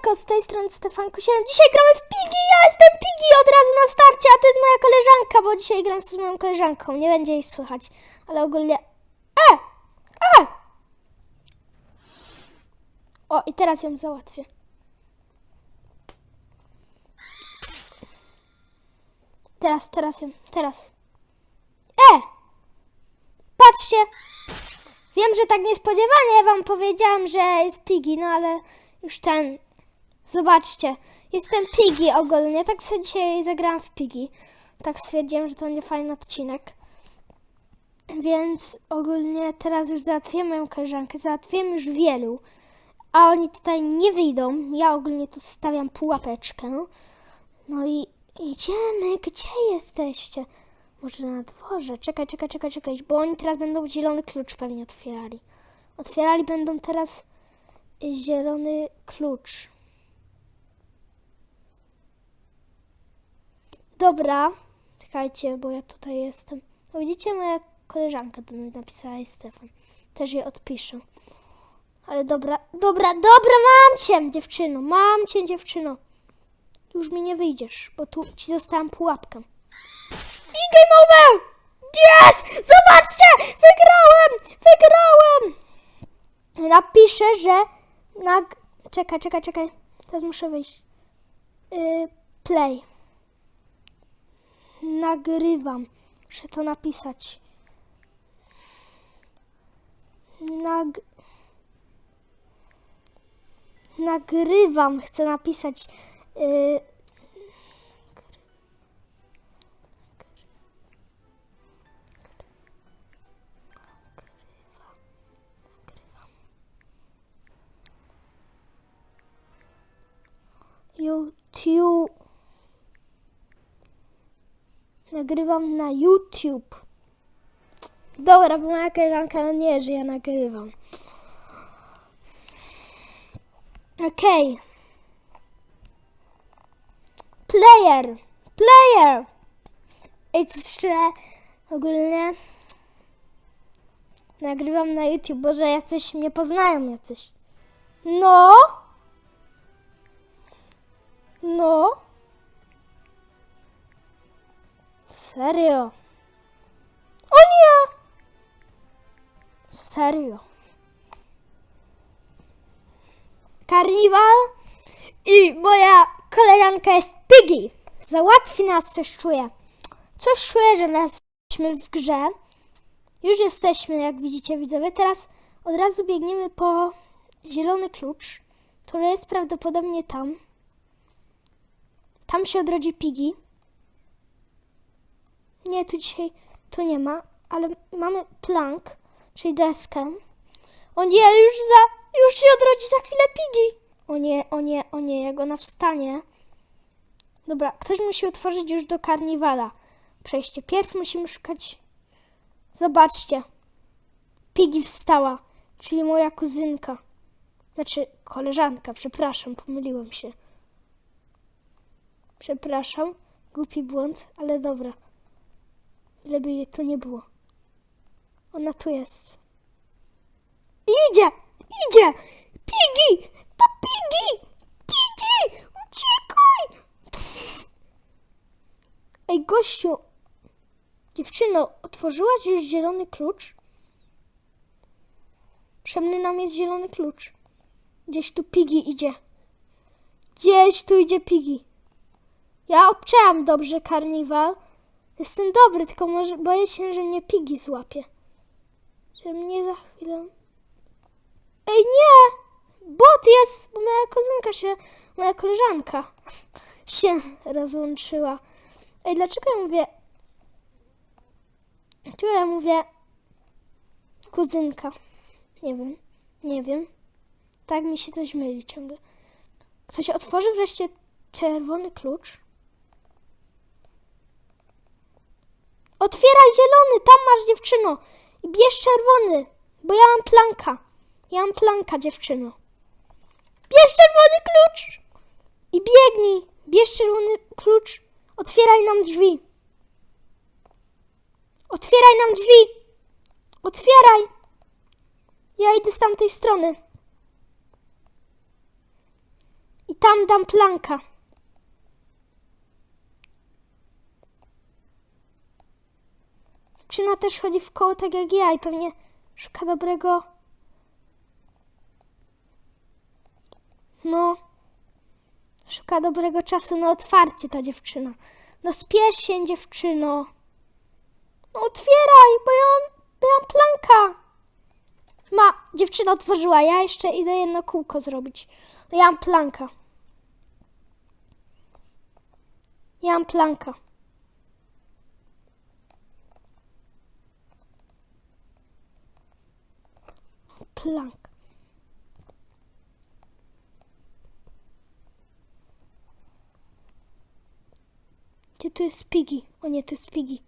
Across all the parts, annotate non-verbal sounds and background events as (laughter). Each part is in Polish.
Z tej strony Stefanko 7. Dzisiaj gramy w Pigi, ja jestem Pigi od razu na starcie, a to jest moja koleżanka, bo dzisiaj gram z moją koleżanką. Nie będzie jej słychać, ale ogólnie... E! E! O, i teraz ją załatwię. Teraz, teraz ją, teraz. E! Patrzcie! Wiem, że tak niespodziewanie wam powiedziałam, że jest Piggy, no ale już ten. Zobaczcie, jestem Piggy ogólnie. Tak sobie dzisiaj zagrałam w Piggy. Tak stwierdziłam, że to będzie fajny odcinek. Więc ogólnie teraz już załatwiłem moją koleżankę. Załatwiłem już wielu. A oni tutaj nie wyjdą. Ja ogólnie tu stawiam pułapeczkę. No i idziemy. Gdzie jesteście? Może na dworze. Czekaj, czekaj, czekaj, czekaj, bo oni teraz będą zielony klucz pewnie otwierali. Otwierali będą teraz zielony klucz. Dobra. Czekajcie, bo ja tutaj jestem. No widzicie, moja koleżanka do mnie napisała i Stefan. Też je odpiszę. Ale dobra, dobra, dobra, mam cię, dziewczyno, mam cię, dziewczyno. Już mi nie wyjdziesz, bo tu ci zostałam pułapkę. I game over! Yes! Zobaczcie! Wygrałem! Wygrałem! Napiszę, że... Nag... Czekaj, czekaj, czekaj. Teraz muszę wyjść. Yy, play. Nagrywam. Muszę to napisać. Nag... Nagrywam. Chcę napisać. Yy, YouTube. Nagrywam na YouTube. Dobra, bo koleżanka nie, że ja nagrywam. Okej. Player. Player. I co jeszcze ogólnie nagrywam na YouTube, bo że jacyś mnie poznają jacyś. No. No. Serio? O nie! Serio. Karniwal i moja koleżanka jest Piggy. Załatwi nas coś czuję. Coś czuję, że nas jesteśmy w grze. Już jesteśmy, jak widzicie widzowie. Teraz od razu biegniemy po zielony klucz, który jest prawdopodobnie tam. Tam się odrodzi Piggy. Nie, tu dzisiaj tu nie ma, ale mamy plank, czyli deskę. O nie, już za, już się odrodzi za chwilę Piggy. O nie, o nie, o nie, jak ona wstanie. Dobra, ktoś musi otworzyć już do karniwala. Przejście. Pierw musimy szukać. Zobaczcie. Piggy wstała, czyli moja kuzynka. Znaczy, koleżanka, przepraszam, pomyliłem się. Przepraszam, głupi błąd, ale dobra. Żeby jej tu nie było. Ona tu jest. Idzie! Idzie! Piggy! To Piggy! Piggy! Uciekaj! Ej, gościu! Dziewczyno, otworzyłaś już zielony klucz? Potrzebny nam jest zielony klucz. Gdzieś tu Piggy idzie. Gdzieś tu idzie Piggy. Ja obczęłam dobrze karniwal. Jestem dobry, tylko może boję się, że mnie Piggy złapie. Że mnie za chwilę... Ej, nie! Bot jest, bo moja kuzynka się... Moja koleżanka (laughs) się rozłączyła. Ej, dlaczego ja mówię... Dlaczego ja mówię... Kuzynka? Nie wiem. Nie wiem. Tak mi się coś myli ciągle. Ktoś otworzy wreszcie czerwony klucz? Otwieraj zielony, tam masz dziewczyno. I bierz czerwony, bo ja mam planka. Ja mam planka, dziewczyno. Bierz czerwony klucz i biegnij. Bierz czerwony klucz. Otwieraj nam drzwi. Otwieraj nam drzwi. Otwieraj. Ja idę z tamtej strony. I tam dam planka. Czyna też chodzi w koło tak jak ja i pewnie szuka dobrego. No. Szuka dobrego czasu na otwarcie ta dziewczyna. No spiesz się dziewczyno. No otwieraj, bo ja mam, bo ja mam planka. Ma, dziewczyna otworzyła, ja jeszcze idę jedno kółko zrobić. No ja mam planka. Ja mam planka. Plank. Gdzie tu jest Piggy? O nie, to jest Piggy.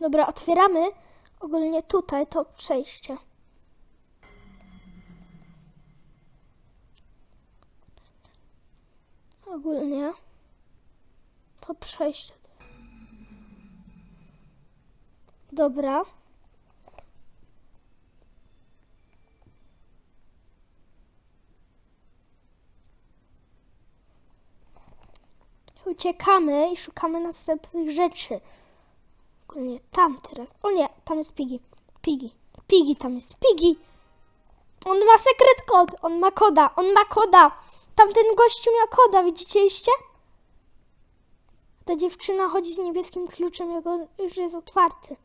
Dobra, otwieramy ogólnie tutaj to przejście. Ogólnie to przejście. Dobra. Uciekamy i szukamy następnych rzeczy. Ogólnie tam teraz. O nie, tam jest Piggy. Piggy. Piggy tam jest. Piggy. On ma sekret kod. On ma koda. On ma koda. Tamten gościu miał koda. Widzieliście? Ta dziewczyna chodzi z niebieskim kluczem. Jego już jest otwarty.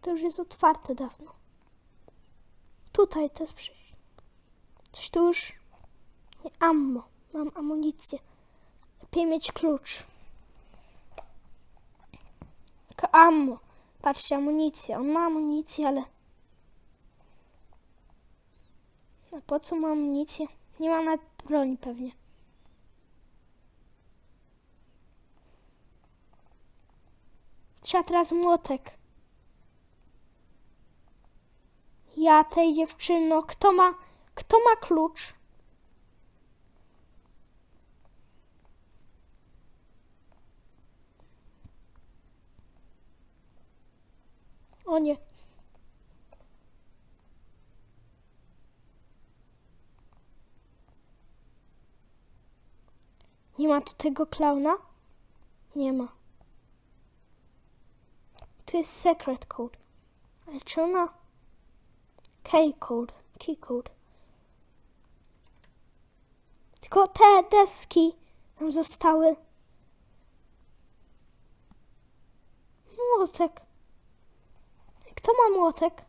To już jest otwarte dawno. Tutaj to jest przejście. Coś tu już. Nie, ammo. Mam amunicję. Lepiej mieć klucz. Tylko ammo. Patrzcie, amunicja. On ma amunicję, ale... A po co ma amunicję? Nie ma nawet broni pewnie. Trzeba teraz młotek. Ja tej dziewczyno, kto ma, kto ma klucz? O nie. Nie ma tu tego klauna? Nie ma. Tu jest secret code. Ale czy ona... Key code. Key code. Tylko te deski nam zostały. Młotek. Kto ma młotek?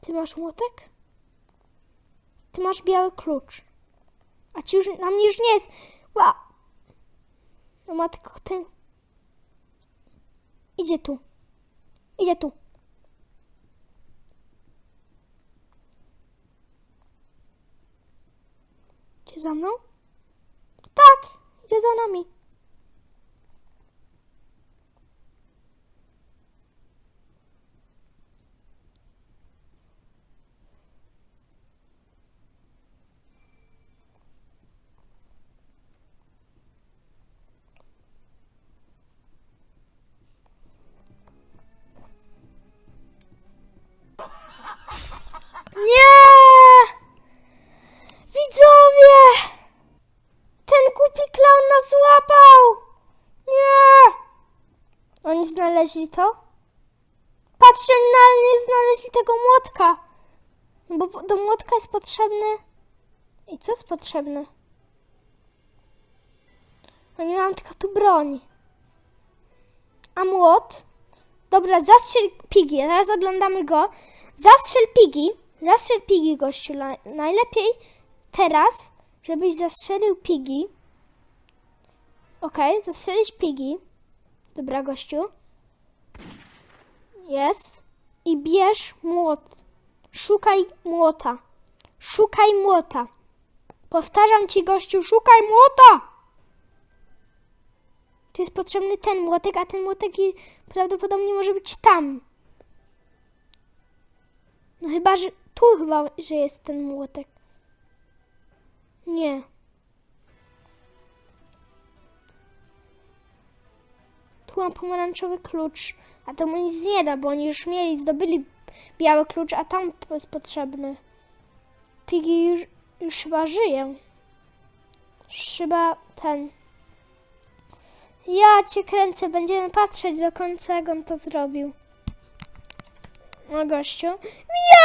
Ty masz młotek? Ty masz biały klucz. A ci już, na mnie już nie jest. Ła! No ma tylko ten. Idzie tu. Idzie tu. Idzie za mną? Tak, idzie za nami. Znaleźli to? Patrzcie, oni nie znaleźli tego młotka. Bo do młotka jest potrzebny... I co jest potrzebne? No nie mam tylko tu broń. A młot? Dobra, zastrzel Pigi. Teraz oglądamy go. Zastrzel Pigi. Zastrzel Pigi, gościu. Na- Najlepiej teraz, żebyś zastrzelił Pigi. Okej, zastrzelić Pigi. Dobra, gościu. Jest. I bierz młot. Szukaj młota. Szukaj młota. Powtarzam ci, gościu, szukaj młota! Tu jest potrzebny ten młotek, a ten młotek prawdopodobnie może być tam. No chyba, że tu chyba, że jest ten młotek. Nie. Tu pomarańczowy klucz. A to mu nic nie da, bo oni już mieli, zdobyli biały klucz, a tam jest potrzebny. Piggy już, już chyba żyje. Chyba ten. Ja cię kręcę, będziemy patrzeć do końca, jak on to zrobił. No gościu.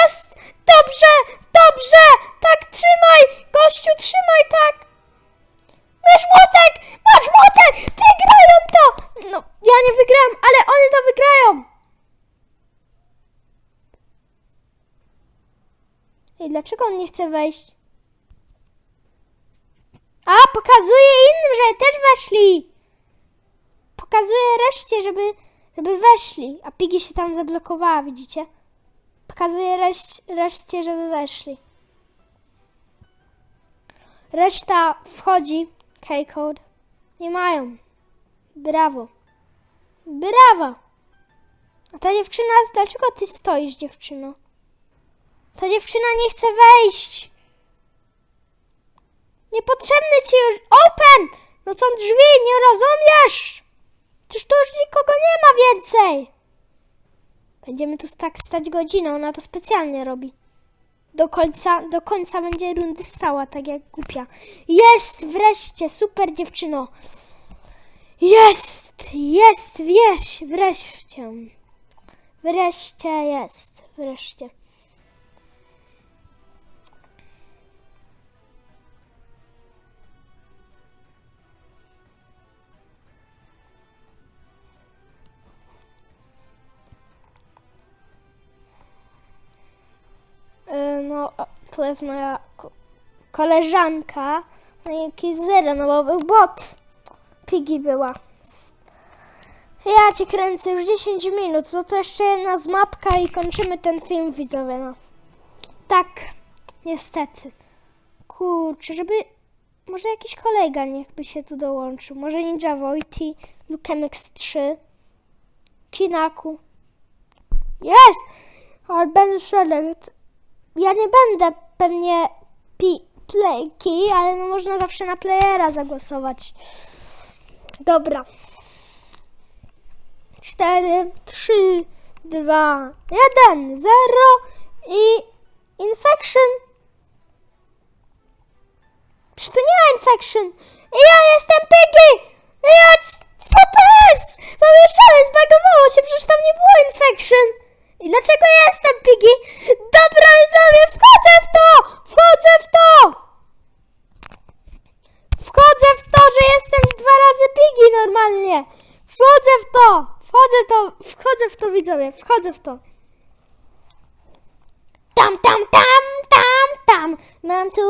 Jest! Dobrze! Dobrze! Tak, trzymaj! Gościu, trzymaj tak! Masz młotek! Wygrają to! No, ja nie wygrałem, ale one to wygrają! I dlaczego on nie chce wejść? A, pokazuje innym, że też weszli! Pokazuje reszcie, żeby, żeby weszli. A Piggy się tam zablokowała, widzicie? Pokazuje resz, reszcie, żeby weszli. Reszta wchodzi. K-code. Nie mają. Brawo. Brawo. A ta dziewczyna, dlaczego ty stoisz, dziewczyno? Ta dziewczyna nie chce wejść. Niepotrzebny ci już. Open! No są drzwi, nie rozumiesz? Czyż tu już nikogo nie ma więcej. Będziemy tu tak stać godzinę, ona to specjalnie robi. Do końca, do końca będzie rundy stała, tak jak głupia. Jest wreszcie, super dziewczyno. Jest, jest, wieś, wreszcie. Wreszcie jest, wreszcie. No, o, tu jest moja ko- koleżanka. No jakiś zero, no bo był bot. Piggy była. Ja cię kręcę już 10 minut. No to jeszcze jedna z mapka i kończymy ten film, widzowie. No. Tak, niestety. Kurczę, żeby... Może jakiś kolega niechby się tu dołączył. Może Ninja Wojty, Lukemix 3, Kinaku. Jest! Będę szedł ja nie będę pewnie pi- playki, ale no można zawsze na playera zagłosować. Dobra. 4, 3, 2, 1, 0 i infection. Przecież to nie ma infection. I ja jestem Piggy! Ja... Co to jest? Pomieszane, zbagowało się, przecież tam nie było infection. I dlaczego jestem Piggy? Dobra, widzowie, wchodzę w to! Wchodzę w to! Wchodzę w to, że jestem dwa razy Piggy normalnie! Wchodzę w to! Wchodzę to, wchodzę w to, widzowie, wchodzę w to. Tam, tam, tam, tam, tam. Mam tu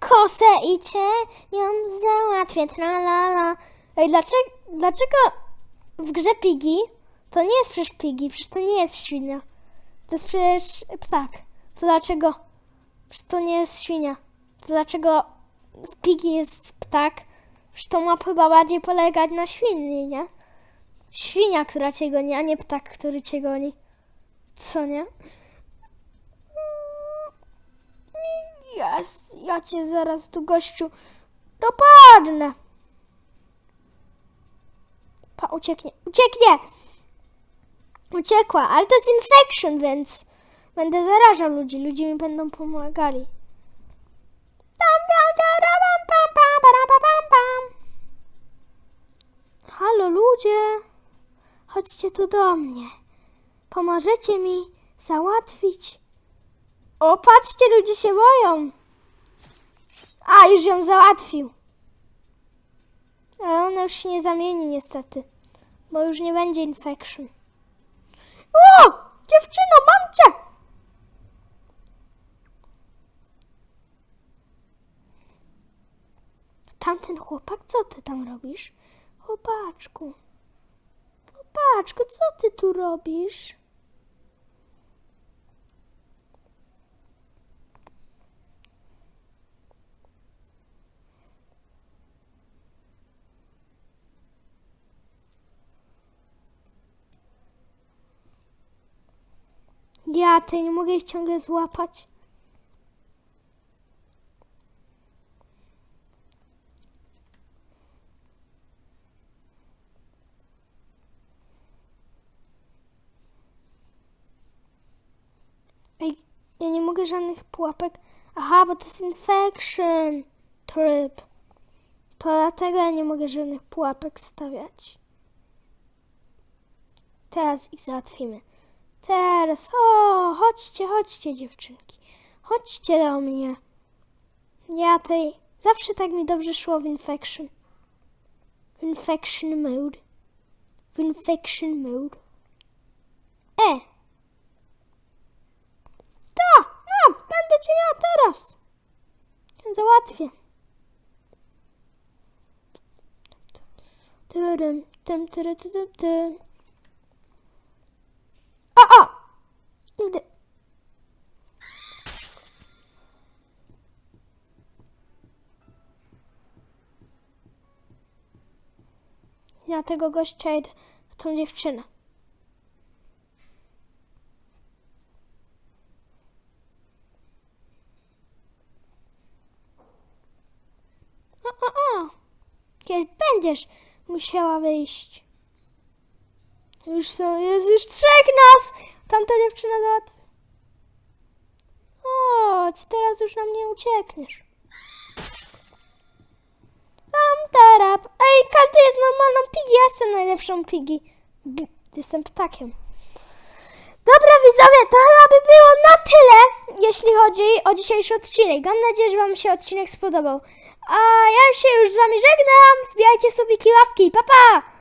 kosę i cię ją załatwię, tra la la. Ej, dlaczego, dlaczego w grze Piggy to nie jest przecież Piggy, przecież to nie jest świnia. To jest przecież ptak. To dlaczego? Przecież to nie jest świnia. To dlaczego w Piggy jest ptak? Przecież to ma chyba bardziej polegać na świni, nie? Świnia, która cię goni, a nie ptak, który cię goni. Co nie? Jest, ja cię zaraz tu gościu dopadnę. Pa, ucieknie, ucieknie! Uciekła, ale to jest infection, więc będę zarażał ludzi. Ludzie mi będą pomagali. Halo ludzie, chodźcie tu do mnie. Pomożecie mi załatwić. O, patrzcie, ludzie się boją. A, już ją załatwił. Ale ona już się nie zamieni niestety, bo już nie będzie infection. O! Dziewczyno, mam cię! Tamten chłopak, co ty tam robisz? Chłopaczku. Chłopaczku, co ty tu robisz? Ja tej nie mogę ich ciągle złapać. Ej, ja nie mogę żadnych pułapek. Aha, bo to jest infection tryb. To dlatego ja nie mogę żadnych pułapek stawiać. Teraz ich załatwimy. Teraz, o, chodźcie, chodźcie dziewczynki. Chodźcie do mnie. Ja tej, zawsze tak mi dobrze szło w infection. W infection mode. W infection mode. E. To, no, będę cię miała teraz. Załatwię. Turym, tym, tyry, ty, ty, ty. O, o! Nigdy. Tego gościa idę, tą dziewczynę. O, o, o. Kiedy będziesz musiała wyjść. Już są, jest już trzech nas! Tamta dziewczyna załatwi. Chodź, teraz już nam nie uciekniesz. Tarap. Ej, każdy jest normalną pigi, ja jestem najlepszą pigi. B- jestem ptakiem. Dobra widzowie, to chyba by było na tyle, jeśli chodzi o dzisiejszy odcinek. Mam nadzieję, że wam się odcinek spodobał. A ja się już z wami żegnam. Wbijajcie sobie kiławki. Pa, pa!